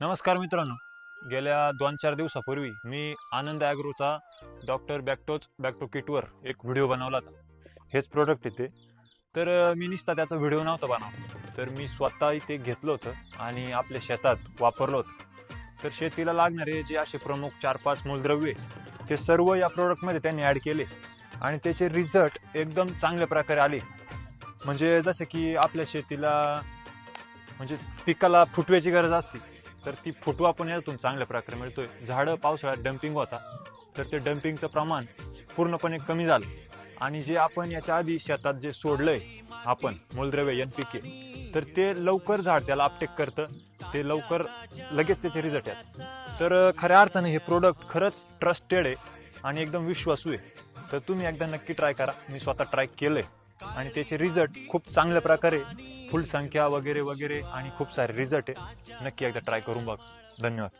नमस्कार मित्रांनो. गेल्या दोन चार दिवसापूर्वी मी आनंद ॲग्रोचा डॉक्टर बॅक्टोच बॅक्टो किटवर एक व्हिडिओ बनवला होता. हेच प्रोडक्ट येते तर मी निसता त्याचा व्हिडिओ नव्हता बनवला तर मी स्वतः इथे घेतलं होतं आणि आपल्या शेतात वापरलं होतं. तर शेतीला लागणारे जे असे प्रमुख चार पाच मूलद्रव्ये ते सर्व या प्रोडक्टमध्ये त्यांनी ॲड केले. आणि त्याचे रिझल्ट एकदम चांगल्या प्रकारे आले. म्हणजे जसं की आपल्या शेतीला म्हणजे पिकाला फुटव्याची गरज असते. तर ती फुटवा पण यातून चांगल्या प्रकारे मिळतोय. झाडं पावसाळ्यात डम्पिंग होता. तर ते डम्पिंगचं प्रमाण पूर्णपणे कमी झालं. आणि जे आपण याच्या आधी शेतात जे सोडलंय आपण मूलद्रव्य एन पी के तर ते लवकर झाड त्याला अपटेक करतं. ते लवकर लगेच त्याचे रिझल्ट येतात. तर खऱ्या अर्थाने हे प्रोडक्ट खरंच ट्रस्टेड आहे आणि एकदम विश्वासू आहे. तर तुम्ही एकदा नक्की ट्राय करा. मी स्वतः ट्राय केलंय. आणि त्याचे रिझल्ट खूप चांगल्या प्रकारे फुल संख्या वगैरे वगैरे आणि खूप सारे रिझल्ट आहे. नक्की एकदा ट्राय करून बघ. धन्यवाद.